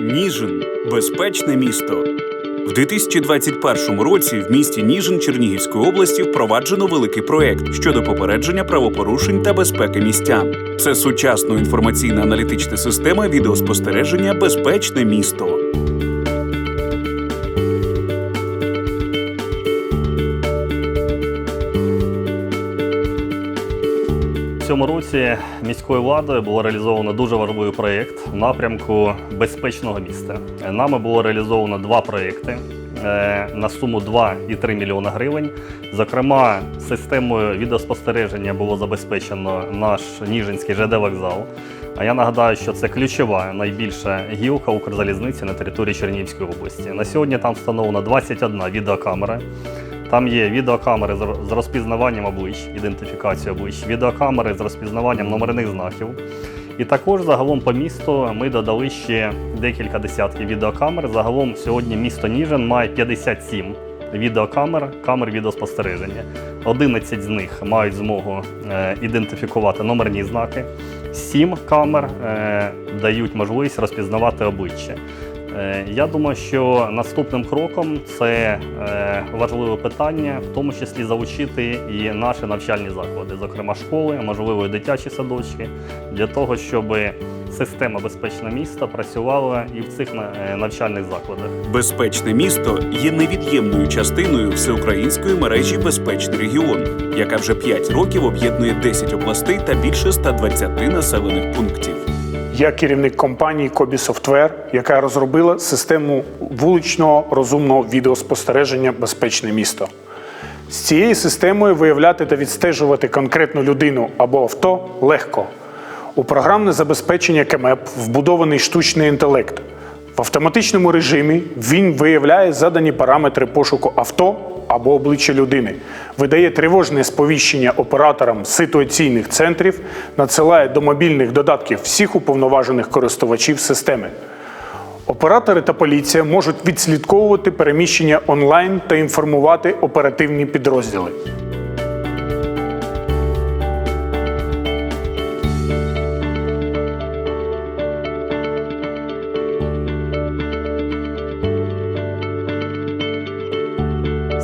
Ніжин безпечне місто. В 2021 році в місті Ніжин Чернігівської області впроваджено великий проект щодо попередження правопорушень та безпеки містян. Це сучасна інформаційно-аналітична система відеоспостереження Безпечне місто. В цьому році міською владою було реалізовано дуже важливий проєкт в напрямку безпечного міста. Нами було реалізовано два проєкти е, на суму 2,3 мільйона гривень. Зокрема, системою відеоспостереження було забезпечено наш Ніжинський ЖД вокзал. А я нагадаю, що це ключова найбільша гілка Укрзалізниці на території Чернігівської області. На сьогодні там встановлено 21 відеокамера. Там є відеокамери з розпізнаванням облич, ідентифікацію облич, відеокамери з розпізнаванням номерних знаків. І також загалом по місту ми додали ще декілька десятків відеокамер. Загалом сьогодні місто Ніжин має 57 відеокамер, камер відеоспостереження. 11 з них мають змогу е, ідентифікувати номерні знаки. 7 камер е, дають можливість розпізнавати обличчя. Е, Я думаю, що наступним кроком це е, важливе питання, в тому числі залучити і наші навчальні заклади, зокрема школи, можливо, і дитячі садочки, для того, щоб система безпечне міста працювала і в цих е, навчальних закладах. Безпечне місто є невід'ємною частиною всеукраїнської мережі Безпечний регіон, яка вже 5 років об'єднує 10 областей та більше 120 населених пунктів. Я керівник компанії Кобі Software, яка розробила систему вуличного розумного відеоспостереження Безпечне місто. З цією системою виявляти та відстежувати конкретну людину або авто легко. У програмне забезпечення КМЕП вбудований штучний інтелект. В автоматичному режимі він виявляє задані параметри пошуку авто або обличчя людини, видає тривожне сповіщення операторам ситуаційних центрів, надсилає до мобільних додатків всіх уповноважених користувачів системи. Оператори та поліція можуть відслідковувати переміщення онлайн та інформувати оперативні підрозділи.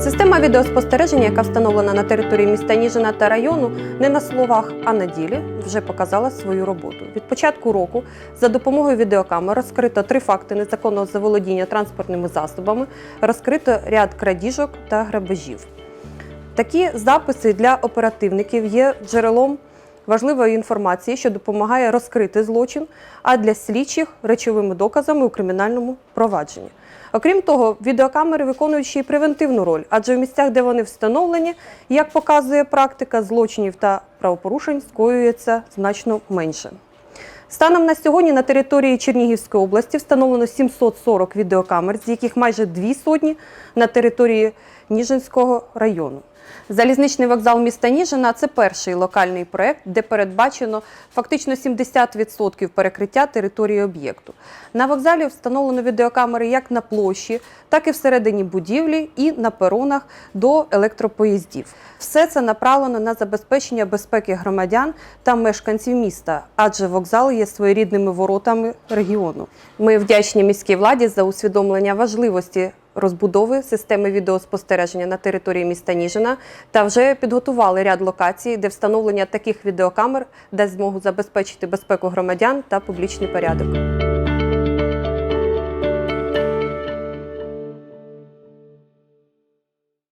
Система відеоспостереження, яка встановлена на території міста Ніжина та району, не на словах, а на ділі вже показала свою роботу. Від початку року за допомогою відеокамер розкрито три факти незаконного заволодіння транспортними засобами, розкрито ряд крадіжок та грабежів. Такі записи для оперативників є джерелом важливої інформації, що допомагає розкрити злочин, а для слідчих речовими доказами у кримінальному провадженні. Окрім того, відеокамери виконують ще й превентивну роль, адже в місцях, де вони встановлені, як показує практика, злочинів та правопорушень скоюється значно менше. Станом на сьогодні на території Чернігівської області встановлено 740 відеокамер, з яких майже дві сотні на території Ніжинського району. Залізничний вокзал міста Ніжина це перший локальний проект, де передбачено фактично 70% перекриття території об'єкту. На вокзалі встановлено відеокамери як на площі, так і всередині будівлі і на перонах до електропоїздів. Все це направлено на забезпечення безпеки громадян та мешканців міста, адже вокзал є своєрідними воротами регіону. Ми вдячні міській владі за усвідомлення важливості розбудови системи відеоспостереження на території міста Ніжина та вже підготували ряд локацій, де встановлення таких відеокамер дасть змогу забезпечити безпеку громадян та публічний порядок.